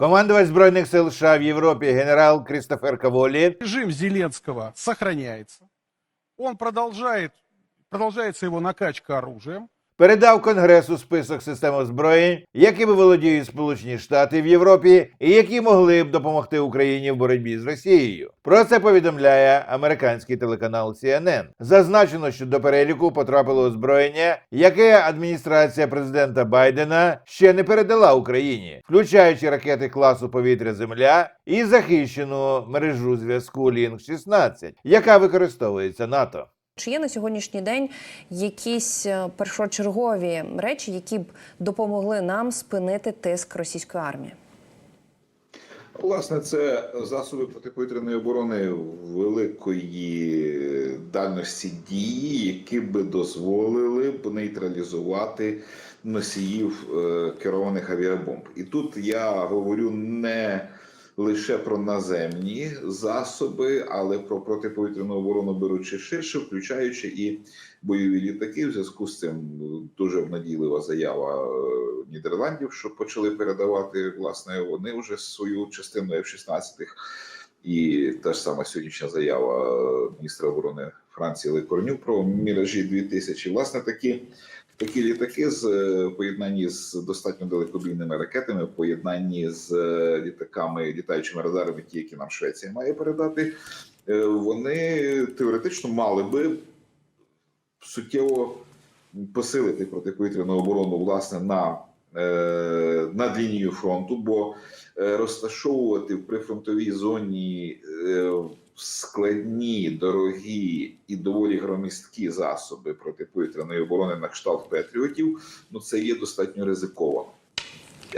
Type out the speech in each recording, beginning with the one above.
Командувач збройних сил США в Європі генерал Крістофер Каволі Режим Зеленского сохраняется. Он продолжает, продолжается его накачка оружием. Передав Конгресу список систем озброєнь, якими володіють Сполучені Штати в Європі, і які могли б допомогти Україні в боротьбі з Росією. Про це повідомляє американський телеканал CNN. Зазначено, що до переліку потрапило озброєння, яке адміністрація президента Байдена ще не передала Україні, включаючи ракети класу повітря-Земля і захищену мережу зв'язку Лінк 16 яка використовується НАТО. Чи є на сьогоднішній день якісь е, першочергові речі, які б допомогли нам спинити тиск російської армії? Власне, це засоби протиповітряної оборони великої дальності дії, які би дозволили б нейтралізувати носіїв е, керованих авіабомб. І тут я говорю не лише про наземні засоби, але про протиповітряну оборону беручи ширше, включаючи і бойові літаки. В зв'язку з цим дуже обнадійлива заява е, Нідерландів, що почали передавати власне вони вже свою частину F-16. І та ж сама сьогоднішня заява е, міністра оборони Франції Лекорню про міражі 2000. Власне, такі такі літаки з е, поєднанні з достатньо далекобійними ракетами, поєднанні з е, літаками, літаючими радарами, ті, які нам Швеція має передати, е, вони теоретично мали би суттєво посилити протиповітряну оборону власне на над лінією фронту, бо розташовувати в прифронтовій зоні складні, дорогі і доволі громісткі засоби протиповітряної оборони на кшталт Петріотів, ну це є достатньо ризиковано.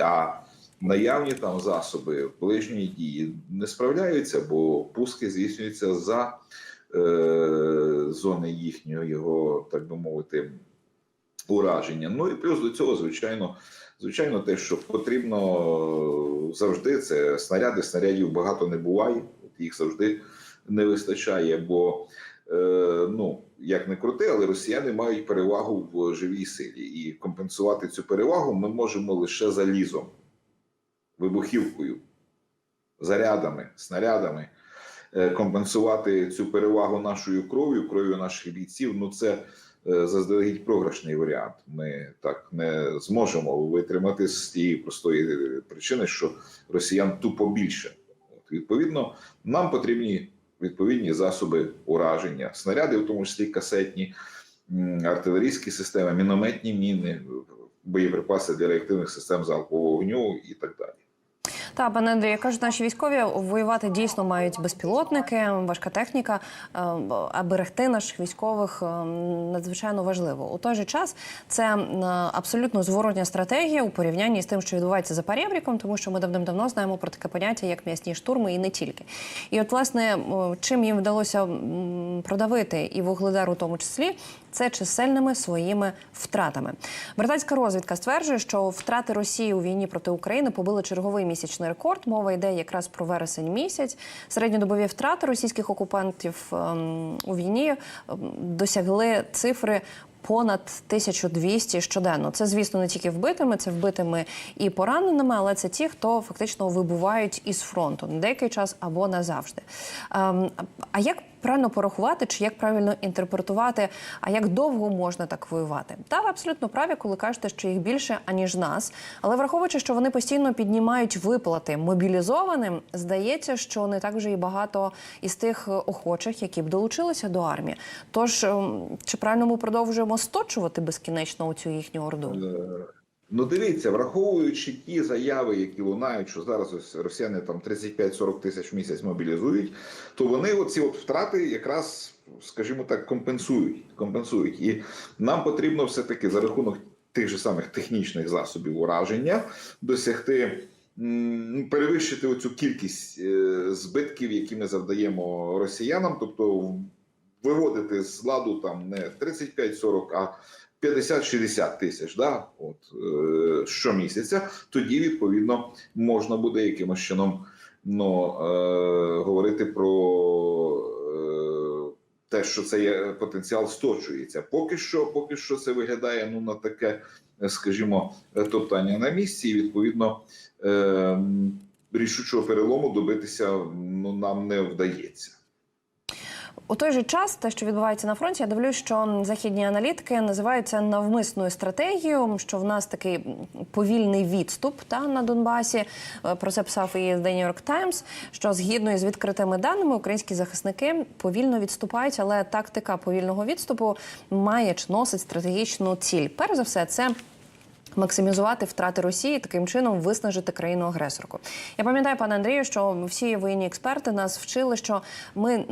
А наявні там засоби ближньої дії не справляються, бо пуски здійснюються за е, зони їхнього його, так би мовити, ураження. Ну і плюс до цього, звичайно, звичайно, те, що потрібно завжди, це снаряди. Снарядів багато не буває, от їх завжди не вистачає, бо е, ну як не крути, але росіяни мають перевагу в живій силі, і компенсувати цю перевагу ми можемо лише залізом, вибухівкою, зарядами, снарядами. Е, Компенсувати цю перевагу нашою кров'ю, кров'ю наших бійців. Ну це е, заздалегідь програшний варіант. Ми так не зможемо витримати з тієї простої причини, що росіян тупо більше. От, відповідно, нам потрібні відповідні засоби ураження, снаряди, в тому числі касетні, артилерійські системи, мінометні міни, боєприпаси для реактивних систем залпового вогню і так далі. Та пане Андрію, кажуть, наші військові воювати дійсно мають безпілотники, важка техніка, е, а берегти наших військових е, надзвичайно важливо. У той же час це абсолютно зворотня стратегія у порівнянні з тим, що відбувається за перебріком, тому що ми давним-давно знаємо про таке поняття, як м'ясні штурми, і не тільки. І от, власне, чим їм вдалося продавити і вугледар у тому числі. Це чисельними своїми втратами. Британська розвідка стверджує, що втрати Росії у війні проти України побили черговий місячний рекорд. Мова йде якраз про вересень місяць. Середньодобові втрати російських окупантів ем, у війні ем, досягли цифри. Понад 1200 щоденно. Це, звісно, не тільки вбитими, це вбитими і пораненими, але це ті, хто фактично вибувають із фронту на деякий час або назавжди. Ем, а як правильно порахувати, чи як правильно інтерпретувати, а як довго можна так воювати? Та ви абсолютно праві, коли кажете, що їх більше аніж нас. Але враховуючи, що вони постійно піднімають виплати мобілізованим, здається, що не так вже і багато із тих е, охочих, які б долучилися до армії. Тож ем, чи правильно ми продовжуємо сточувати безкінечно у цю їхню орду? Ну, дивіться, враховуючи ті заяви, які лунають, що зараз ось росіяни там 35-40 тисяч в місяць мобілізують, то вони оці от втрати якраз, скажімо так, компенсують. компенсують. І нам потрібно все-таки за рахунок тих же самих технічних засобів ураження досягти. Перевищити оцю кількість е, збитків, які ми завдаємо росіянам, тобто виводити з ладу там не 35-40, а 50-60 тисяч, да, от е, щомісяця, тоді відповідно можна буде якимось чином ну, е, говорити про е, те, що цей е, потенціал сточується. Поки що, поки що це виглядає ну на таке, е, скажімо, е, топтання на місці, і відповідно. Е, рішучого перелому добитися ну, нам не вдається. У той же час, те, що відбувається на фронті, я дивлюсь, що західні аналітики називають це навмисною стратегією, що в нас такий повільний відступ та на Донбасі. Е, Про це писав і The New York Times, що згідно із відкритими даними українські захисники повільно відступають, але тактика повільного відступу має носить стратегічну ціль. Перш за все, це Максимізувати втрати Росії таким чином виснажити країну агресорку. Я пам'ятаю, пане Андрію, що всі воєнні експерти нас вчили, що ми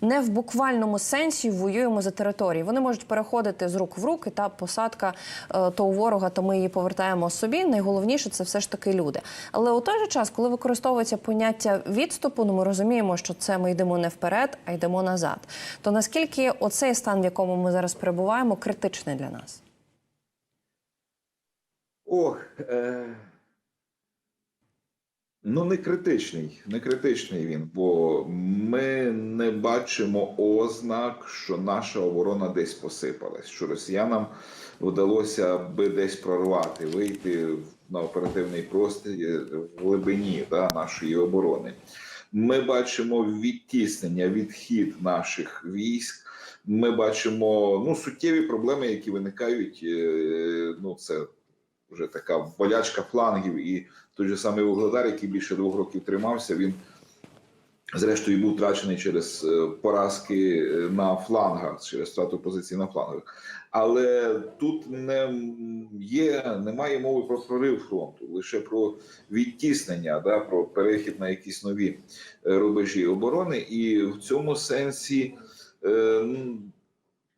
не в буквальному сенсі воюємо за території. Вони можуть переходити з рук в руки, та посадка е, то у ворога, то ми її повертаємо собі. Найголовніше це все ж таки люди. Але у той же час, коли використовується поняття відступу, ну ми розуміємо, що це ми йдемо не вперед, а йдемо назад. То наскільки оцей стан, в якому ми зараз перебуваємо, критичний для нас? Ох. Е... Ну, не критичний, не критичний він, бо ми не бачимо ознак, що наша оборона десь посипалась, що росіянам вдалося би десь прорвати, вийти на оперативний простір в глибині да, нашої оборони. Ми бачимо відтіснення, відхід наших військ. Ми бачимо ну, суттєві проблеми, які виникають. е, Ну, це вже така болячка флангів, і той же самий Вугледар, який більше двох років тримався, він зрештою був втрачений через е, поразки е, на флангах, через втрату позицій на флангах. Але тут не є, немає мови про прорив фронту, лише про відтіснення, да, про перехід на якісь нові е, рубежі оборони, і в цьому сенсі. е,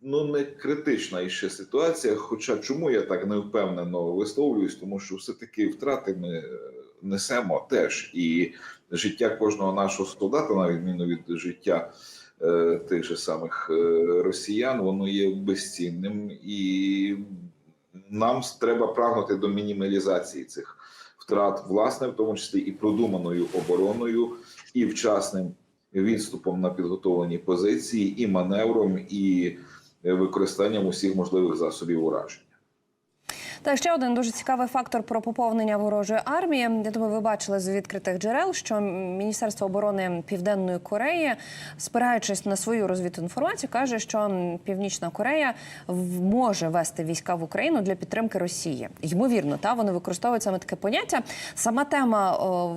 Ну, не критична іще ситуація. Хоча чому я так не впевнено висловлююсь, тому що все-таки втрати ми е, несемо теж, і життя кожного нашого солдата, на відміну від життя е, тих же самих е, росіян, воно є безцінним, і нам треба прагнути до мінімалізації цих втрат, власне, в тому числі і продуманою обороною, і вчасним відступом на підготовлені позиції, і маневром, і використанням усіх можливих засобів ураження. Та ще один дуже цікавий фактор про поповнення ворожої армії. Я думаю, ви бачили з відкритих джерел, що Міністерство оборони Південної Кореї, спираючись на свою розвиту інформацію, каже, що Північна Корея може вести війська в Україну для підтримки Росії. Ймовірно, та вони використовують саме таке поняття. Сама тема о,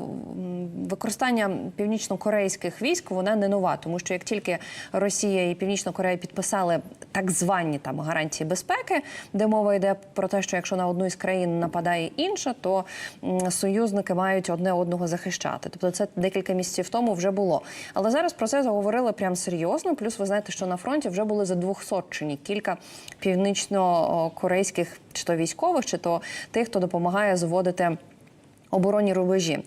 використання північно-корейських військ вона не нова, тому що як тільки Росія і Північна Корея підписали так звані там гарантії безпеки, де мова йде про те, що якщо на одну із країн нападає інша, то союзники мають одне одного захищати. Тобто це декілька місяців тому вже було. Але зараз про це заговорили прям серйозно. Плюс ви знаєте, що на фронті вже були за 200 кілька північно-корейських чи то військових, чи то тих, хто допомагає зводити. Оборонні рубежі.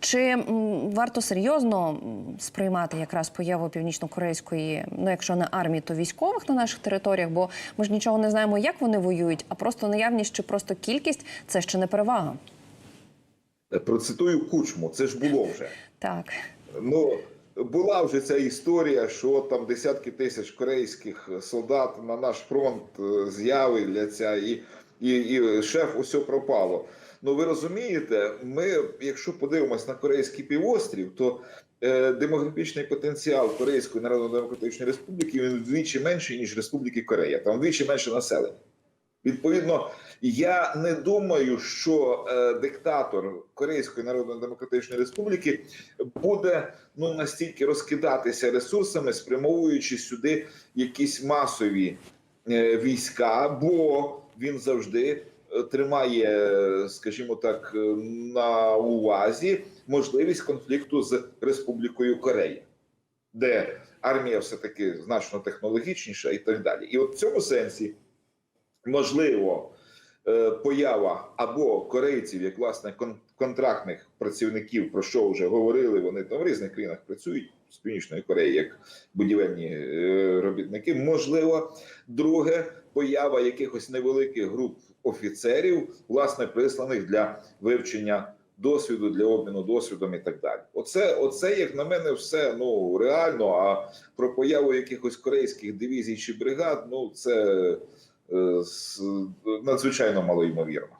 Чи варто серйозно сприймати якраз появу північно-корейської, ну якщо не армії, то військових на наших територіях? Бо ми ж нічого не знаємо, як вони воюють, а просто наявність чи просто кількість це ще не перевага. Е, Процитую кучму, це ж було вже. Так. Ну була вже ця історія, що там десятки тисяч корейських солдат на наш фронт е, з'являться, і, і, і шеф усе пропало. Ну ви розумієте, ми, якщо подивимось на Корейський півострів, то е, демографічний потенціал Корейської Народно-Демократичної Республіки він вдвічі менший, ніж Республіки Корея. Там вдвічі менше населення. Відповідно, я не думаю, що е, диктатор Корейської Народно-Демократичної Республіки буде ну настільки розкидатися ресурсами, спрямовуючи сюди якісь масові е, війська, бо він завжди тримає, скажімо так, на увазі можливість конфлікту з Республікою Корея, де армія все таки значно технологічніша і так далі. І от в цьому сенсі можливо е, поява або корейців, як власне контрактних працівників, про що вже говорили, вони там в різних країнах працюють з північної Кореї як будівельні е, робітники. Можливо, друге поява якихось невеликих груп офіцерів, власне, присланих для вивчення. Досвіду для обміну досвідом і так далі. Оце, оце, як на мене, все ну реально. А про появу якихось корейських дивізій чи бригад, ну це е, надзвичайно малоймовірно.